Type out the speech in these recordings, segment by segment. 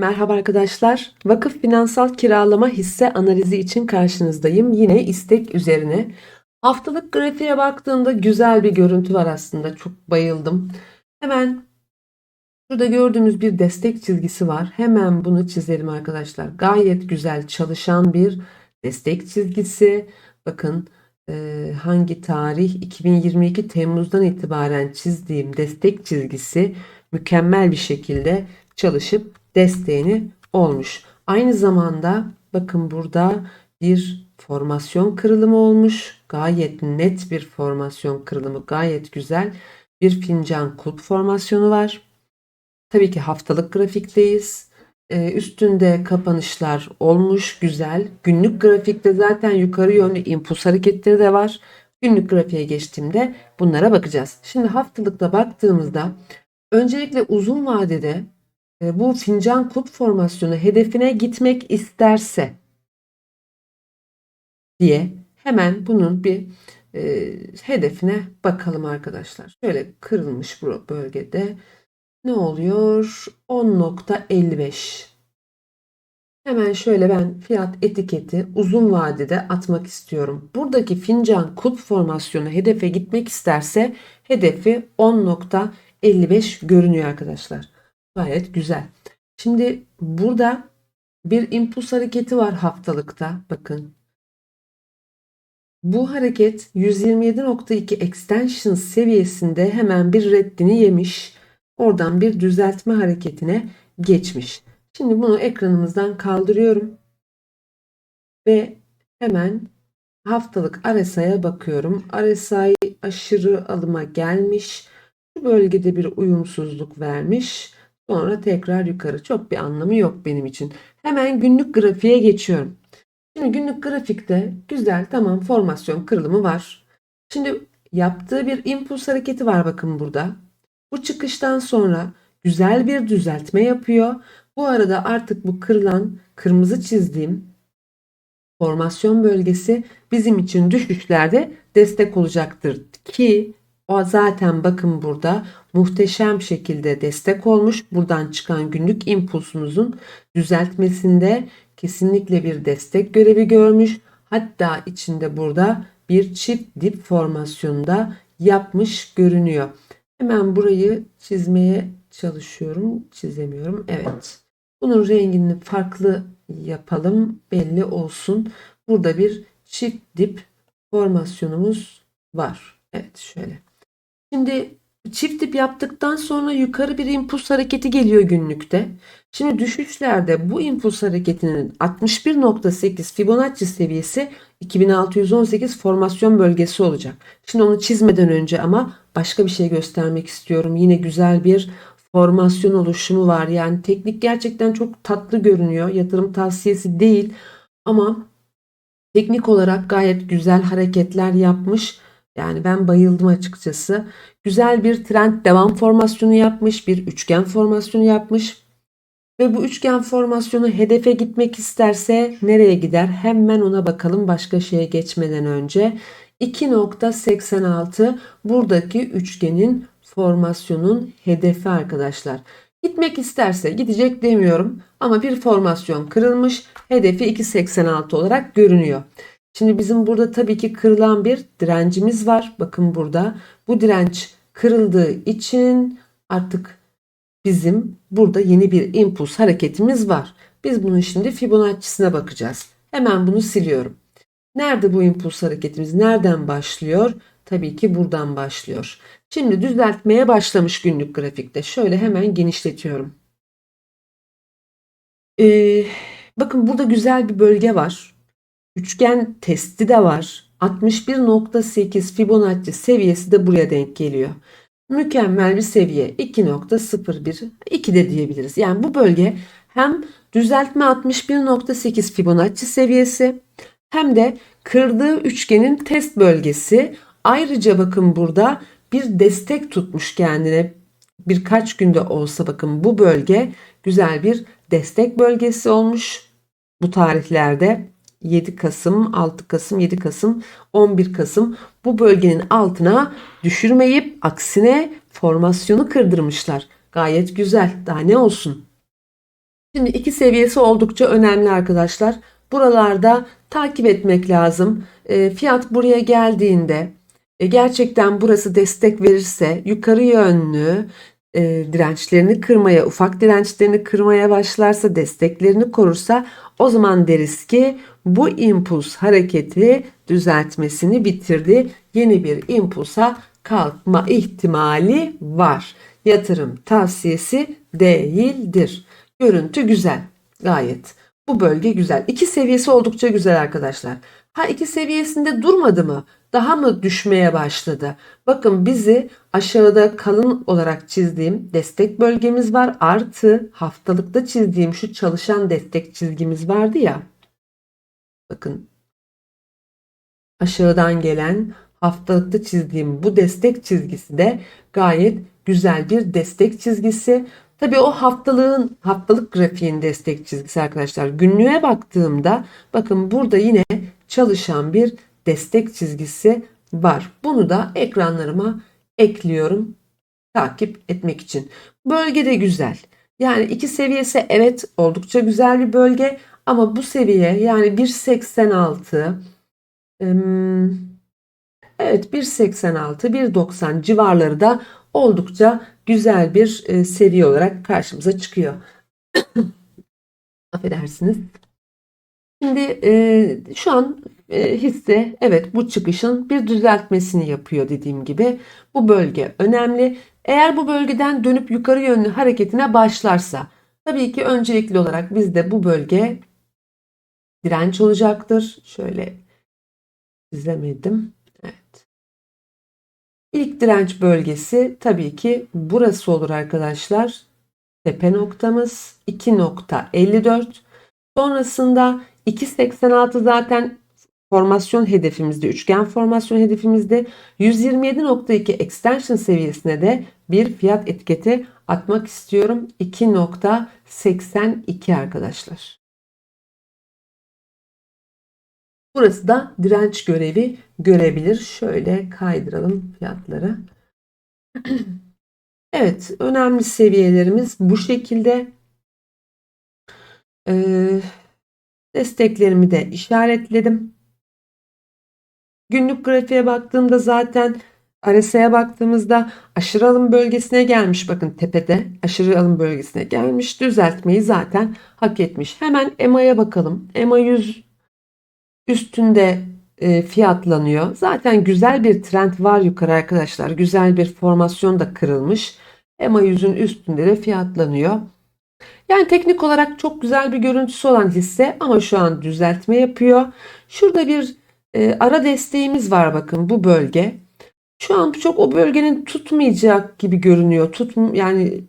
Merhaba arkadaşlar. Vakıf Finansal Kiralama Hisse analizi için karşınızdayım. Yine istek üzerine. Haftalık grafiğe baktığımda güzel bir görüntü var aslında. Çok bayıldım. Hemen şurada gördüğümüz bir destek çizgisi var. Hemen bunu çizelim arkadaşlar. Gayet güzel çalışan bir destek çizgisi. Bakın e, hangi tarih 2022 Temmuz'dan itibaren çizdiğim destek çizgisi mükemmel bir şekilde çalışıp desteğini olmuş. Aynı zamanda bakın burada bir formasyon kırılımı olmuş. Gayet net bir formasyon kırılımı gayet güzel. Bir fincan kulp formasyonu var. Tabii ki haftalık grafikteyiz. Ee, üstünde kapanışlar olmuş güzel. Günlük grafikte zaten yukarı yönlü impuls hareketleri de var. Günlük grafiğe geçtiğimde bunlara bakacağız. Şimdi haftalıkta baktığımızda öncelikle uzun vadede bu fincan kulp formasyonu hedefine gitmek isterse diye hemen bunun bir e, hedefine bakalım arkadaşlar. Şöyle kırılmış bu bölgede ne oluyor? 10.55 Hemen şöyle ben fiyat etiketi uzun vadede atmak istiyorum. Buradaki fincan kulp formasyonu hedefe gitmek isterse hedefi 10.55 görünüyor arkadaşlar. Gayet güzel. Şimdi burada bir impuls hareketi var haftalıkta. Bakın. Bu hareket 127.2 extension seviyesinde hemen bir reddini yemiş. Oradan bir düzeltme hareketine geçmiş. Şimdi bunu ekranımızdan kaldırıyorum. Ve hemen haftalık RSI'ye bakıyorum. RSI aşırı alıma gelmiş. Bu bölgede bir uyumsuzluk vermiş. Sonra tekrar yukarı. Çok bir anlamı yok benim için. Hemen günlük grafiğe geçiyorum. Şimdi günlük grafikte güzel tamam formasyon kırılımı var. Şimdi yaptığı bir impuls hareketi var bakın burada. Bu çıkıştan sonra güzel bir düzeltme yapıyor. Bu arada artık bu kırılan kırmızı çizdiğim formasyon bölgesi bizim için düşüşlerde destek olacaktır ki o zaten bakın burada muhteşem şekilde destek olmuş. Buradan çıkan günlük impulsumuzun düzeltmesinde kesinlikle bir destek görevi görmüş. Hatta içinde burada bir çift dip formasyonunda yapmış görünüyor. Hemen burayı çizmeye çalışıyorum. Çizemiyorum. Evet. Bunun rengini farklı yapalım. Belli olsun. Burada bir çift dip formasyonumuz var. Evet şöyle. Şimdi çift dip yaptıktan sonra yukarı bir impuls hareketi geliyor günlükte. Şimdi düşüşlerde bu impuls hareketinin 61.8 Fibonacci seviyesi 2618 formasyon bölgesi olacak. Şimdi onu çizmeden önce ama başka bir şey göstermek istiyorum. Yine güzel bir formasyon oluşumu var. Yani teknik gerçekten çok tatlı görünüyor. Yatırım tavsiyesi değil ama teknik olarak gayet güzel hareketler yapmış. Yani ben bayıldım açıkçası. Güzel bir trend devam formasyonu yapmış, bir üçgen formasyonu yapmış. Ve bu üçgen formasyonu hedefe gitmek isterse nereye gider? Hemen ona bakalım başka şeye geçmeden önce. 2.86 buradaki üçgenin formasyonun hedefi arkadaşlar. Gitmek isterse gidecek demiyorum ama bir formasyon kırılmış. Hedefi 2.86 olarak görünüyor. Şimdi bizim burada tabii ki kırılan bir direncimiz var. Bakın burada bu direnç kırıldığı için artık bizim burada yeni bir impuls hareketimiz var. Biz bunun şimdi Fibonacci'sine bakacağız. Hemen bunu siliyorum. Nerede bu impuls hareketimiz? Nereden başlıyor? Tabii ki buradan başlıyor. Şimdi düzeltmeye başlamış günlük grafikte. Şöyle hemen genişletiyorum. Ee, bakın burada güzel bir bölge var. Üçgen testi de var. 61.8 Fibonacci seviyesi de buraya denk geliyor. Mükemmel bir seviye. 2.01 2 de diyebiliriz. Yani bu bölge hem düzeltme 61.8 Fibonacci seviyesi hem de kırdığı üçgenin test bölgesi. Ayrıca bakın burada bir destek tutmuş kendine. Birkaç günde olsa bakın bu bölge güzel bir destek bölgesi olmuş bu tarihlerde. 7 Kasım, 6 Kasım, 7 Kasım, 11 Kasım bu bölgenin altına düşürmeyip aksine formasyonu kırdırmışlar. Gayet güzel. Daha ne olsun? Şimdi iki seviyesi oldukça önemli arkadaşlar. Buralarda takip etmek lazım. E, fiyat buraya geldiğinde e, gerçekten burası destek verirse yukarı yönlü e, dirençlerini kırmaya, ufak dirençlerini kırmaya başlarsa, desteklerini korursa o zaman deriz ki bu impuls hareketi düzeltmesini bitirdi. Yeni bir impulsa kalkma ihtimali var. Yatırım tavsiyesi değildir. Görüntü güzel. Gayet. Bu bölge güzel. İki seviyesi oldukça güzel arkadaşlar. Ha iki seviyesinde durmadı mı? Daha mı düşmeye başladı? Bakın bizi aşağıda kalın olarak çizdiğim destek bölgemiz var. Artı haftalıkta çizdiğim şu çalışan destek çizgimiz vardı ya. Bakın aşağıdan gelen haftalıkta çizdiğim bu destek çizgisi de gayet güzel bir destek çizgisi. Tabii o haftalığın haftalık grafiğin destek çizgisi arkadaşlar. Günlüğe baktığımda bakın burada yine çalışan bir destek çizgisi var. Bunu da ekranlarıma ekliyorum takip etmek için. Bölge de güzel. Yani iki seviyesi evet oldukça güzel bir bölge ama bu seviye yani 1.86 evet 1.86 1.90 civarları da oldukça güzel bir e, seviye olarak karşımıza çıkıyor. Affedersiniz. Şimdi e, şu an e, hisse evet bu çıkışın bir düzeltmesini yapıyor dediğim gibi. Bu bölge önemli. Eğer bu bölgeden dönüp yukarı yönlü hareketine başlarsa tabii ki öncelikli olarak bizde bu bölge direnç olacaktır. Şöyle çizemedim. Evet. İlk direnç bölgesi tabii ki burası olur arkadaşlar. Tepe noktamız 2.54. Sonrasında 2.86 zaten formasyon hedefimizde, üçgen formasyon hedefimizde 127.2 extension seviyesine de bir fiyat etiketi atmak istiyorum. 2.82 arkadaşlar. Burası da direnç görevi görebilir. Şöyle kaydıralım fiyatları. Evet, önemli seviyelerimiz bu şekilde. Ee, desteklerimi de işaretledim. Günlük grafiğe baktığımda zaten RSI'ye baktığımızda aşırı alım bölgesine gelmiş. Bakın tepede aşırı alım bölgesine gelmiş. Düzeltmeyi zaten hak etmiş. Hemen EMA'ya bakalım. EMA 100 üstünde e, fiyatlanıyor. Zaten güzel bir trend var yukarı arkadaşlar. Güzel bir formasyon da kırılmış. EMA 100'ün üstünde de fiyatlanıyor. Yani teknik olarak çok güzel bir görüntüsü olan hisse ama şu an düzeltme yapıyor. Şurada bir e, ara desteğimiz var bakın bu bölge. Şu an çok o bölgenin tutmayacak gibi görünüyor. Tut yani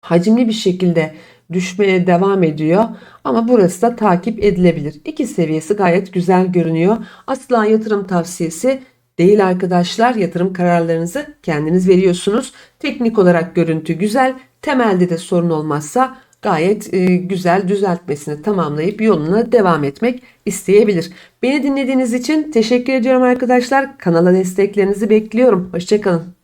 hacimli bir şekilde düşmeye devam ediyor. Ama burası da takip edilebilir. İki seviyesi gayet güzel görünüyor. Asla yatırım tavsiyesi değil arkadaşlar. Yatırım kararlarınızı kendiniz veriyorsunuz. Teknik olarak görüntü güzel. Temelde de sorun olmazsa gayet e, güzel düzeltmesini tamamlayıp yoluna devam etmek isteyebilir. Beni dinlediğiniz için teşekkür ediyorum arkadaşlar. Kanala desteklerinizi bekliyorum. Hoşçakalın.